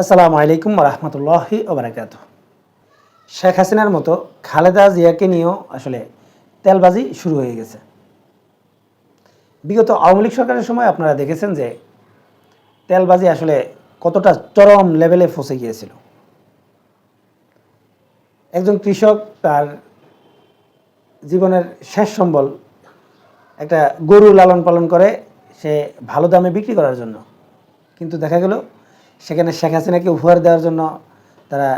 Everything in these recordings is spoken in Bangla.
আসসালামু আলাইকুম রহমতুল্লাহি ওবরাকাত। শেখ হাসিনার মতো খালেদা জিয়াকে নিয়েও আসলে তেলবাজি শুরু হয়ে গেছে। বিগত আওয়ামী লীগ সরকারের সময় আপনারা দেখেছেন যে তেলবাজি আসলে কতটা চরম লেভেলে ফসে গিয়েছিল। একজন কৃষক তার জীবনের শেষ সম্বল একটা গরু লালন পালন করে সে ভালো দামে বিক্রি করার জন্য। কিন্তু দেখা গেল সেখানে শেখ হাসিনাকে উপহার দেওয়ার জন্য তারা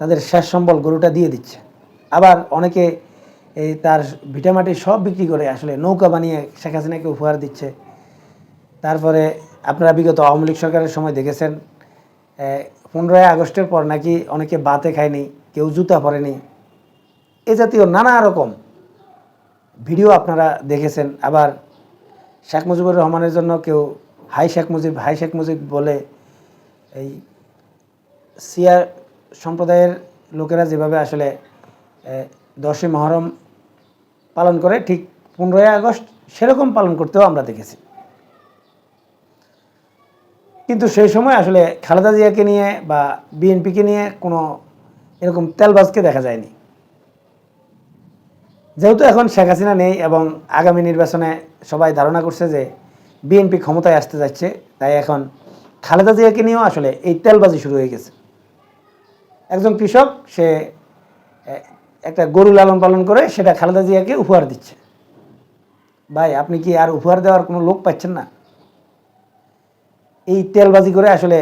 তাদের শেষ সম্বল গরুটা দিয়ে দিচ্ছে। আবার অনেকে এই তার ভিটামাটি সব বিক্রি করে আসলে নৌকা বানিয়ে শেখ হাসিনাকে উপহার দিচ্ছে। তারপরে আপনারা বিগত আওয়ামী লীগ সরকারের সময় দেখেছেন পনেরোই আগস্টের পর নাকি অনেকে বাতে খায়নি, কেউ জুতা পরেনি। এ জাতীয় নানা রকম ভিডিও আপনারা দেখেছেন। আবার শেখ মুজিবুর রহমানের জন্য কেউ হাই শেখ মুজিব, হাই শেখ মুজিব বলে এই সিয়া সম্প্রদায়ের লোকেরা যেভাবে আসলে দশই মহরম পালন করে, ঠিক পনেরোই আগস্ট সেরকম পালন করতেও আমরা দেখেছি। কিন্তু সেই সময় আসলে খালেদা জিয়াকে নিয়ে বা বিএনপিকে নিয়ে কোনো এরকম তেলবাজকে দেখা যায়নি। যেহেতু এখন শেখ হাসিনা নেই এবং আগামী নির্বাচনে সবাই ধারণা করছে যে বিএনপি ক্ষমতায় আসতে যাচ্ছে, তাই এখন খালেদা জিয়াকে নিয়েও আসলে এই তেলবাজি শুরু হয়ে গেছে। একজন কৃষক, সে একটা গরু লালন পালন করে, সেটা খালেদা জিয়াকে উপহার দিচ্ছে। ভাই, আপনি কি আর উপহার দেওয়ার কোনো লোক পাচ্ছেন না? এই তেলবাজি করে আসলে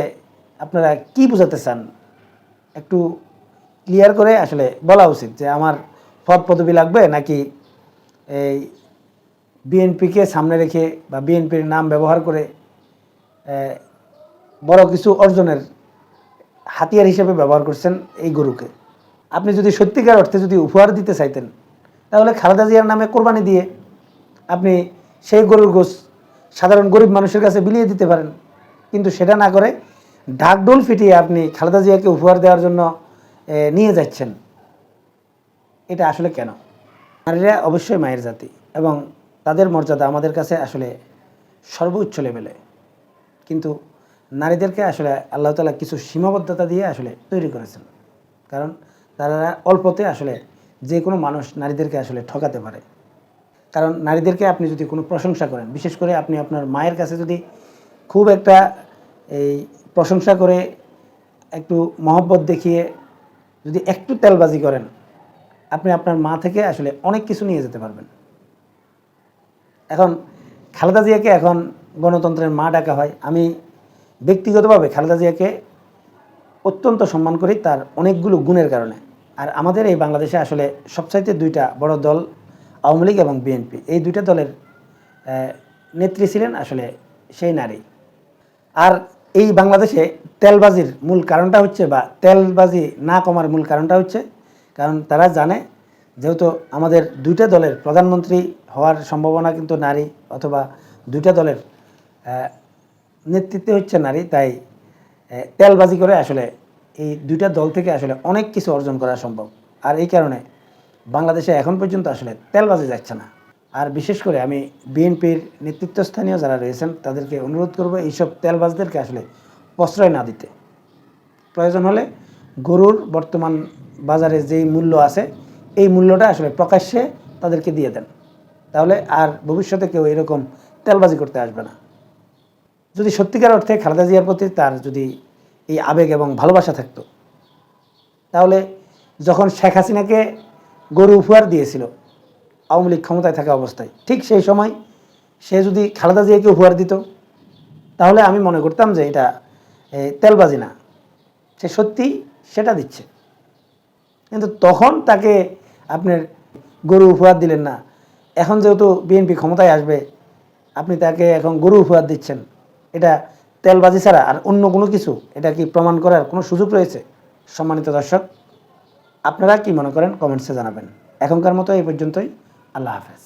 আপনারা কি বোঝাতে চান? একটু ক্লিয়ার করে আসলে বলা উচিত যে আমার পদ পদবি লাগবে নাকি এই বিএনপিকে সামনে রেখে বা বিএনপির নাম ব্যবহার করে বড় কিছু অর্জনের হাতিয়ার হিসেবে ব্যবহার করছেন এই গরুকে। আপনি যদি সত্যিকার অর্থে যদি উপহার দিতে চাইতেন, তাহলে খালেদা জিয়ার নামে কোরবানি দিয়ে আপনি সেই গরুর গোস সাধারণ গরিব মানুষের কাছে বিলিয়ে দিতে পারেন। কিন্তু সেটা না করে ঢাকডোল ফিটিয়ে আপনি খালেদা জিয়াকে উপহার দেওয়ার জন্য নিয়ে যাচ্ছেন। এটা আসলে কেন? নারীরা অবশ্যই মায়ের জাতি এবং তাদের মর্যাদা আমাদের কাছে আসলে সর্বোচ্চ লেভেলে। কিন্তু নারীদেরকে আসলে আল্লাহ তালা কিছু সীমাবদ্ধতা দিয়ে আসলে তৈরি করেছেন। কারণ তারা অল্পতে আসলে যে কোনো মানুষ নারীদেরকে আসলে ঠকাতে পারে। কারণ নারীদেরকে আপনি যদি কোনো প্রশংসা করেন, বিশেষ করে আপনি আপনার মায়ের কাছে যদি খুব একটা এই প্রশংসা করে একটু মহব্বত দেখিয়ে যদি একটু তেলবাজি করেন, আপনি আপনার মা থেকে আসলে অনেক কিছু নিয়ে যেতে পারবেন। এখন খালেদা জিয়াকে এখন গণতন্ত্রের মা ডাকা হয়। আমি ব্যক্তিগতভাবে খালেদা জিয়াকে অত্যন্ত সম্মান করি তার অনেকগুলো গুণের কারণে। আর আমাদের এই বাংলাদেশে আসলে সবচাইতে দুইটা বড় দল আওয়ামী লীগ এবং বিএনপি। এই দুইটা দলের নেত্রী ছিলেন আসলে সেই নারী। আর এই বাংলাদেশে তেলবাজির মূল কারণটা হচ্ছে বা তেলবাজি না কমার মূল কারণটা হচ্ছে, কারণ তারা জানে যেহেতু আমাদের দুইটা দলের প্রধানমন্ত্রী হওয়ার সম্ভাবনা কিন্তু নারী অথবা দুইটা দলের নেতৃত্বে হচ্ছে নারী, তাই তেলবাজি করে আসলে এই দুইটা দল থেকে আসলে অনেক কিছু অর্জন করা সম্ভব। আর এই কারণে বাংলাদেশে এখন পর্যন্ত আসলে তেলবাজি যাচ্ছে না। আর বিশেষ করে আমি বিএনপির নেতৃত্বস্থানীয় যারা রয়েছেন, তাদেরকে অনুরোধ করব এইসব তেলবাজদেরকে আসলে প্রশ্রয় না দিতে। প্রয়োজন হলে গরুর বর্তমান বাজারে যেই মূল্য আছে, এই মূল্যটা আসলে প্রকাশ্যে তাদেরকে দিয়ে দেন। তাহলে আর ভবিষ্যতে কেউ এরকম তেলবাজি করতে আসবে না। যদি সত্যিকার অর্থে খালেদা জিয়ার প্রতি তার যদি এই আবেগ এবং ভালোবাসা থাকতো, তাহলে যখন শেখ হাসিনাকে গরু উপহার দিয়েছিল, আওয়ামী লীগ ক্ষমতায় থাকা অবস্থায়, ঠিক সেই সময় সে যদি খালেদা জিয়াকে উপহার দিত, তাহলে আমি মনে করতাম যে এটা তেলবাজি না। সে সত্যি সেটা দিচ্ছে। কিন্তু তখন তাকে আপনার গরু উপহার দিলেন না। এখন যেহেতু বিএনপি ক্ষমতায় আসবে, আপনি তাকে এখন গরু উপহার দিচ্ছেন। এটা তেলবাজি ছাড়া আর অন্য কোনো কিছু, এটা কি প্রমাণ করার কোনো সুযোগ রয়েছে? সম্মানিত দর্শক, আপনারা কি মনে করেন? কমেন্টসে জানাবেন। এখনকার মতো এই পর্যন্তই। আল্লাহ হাফেজ।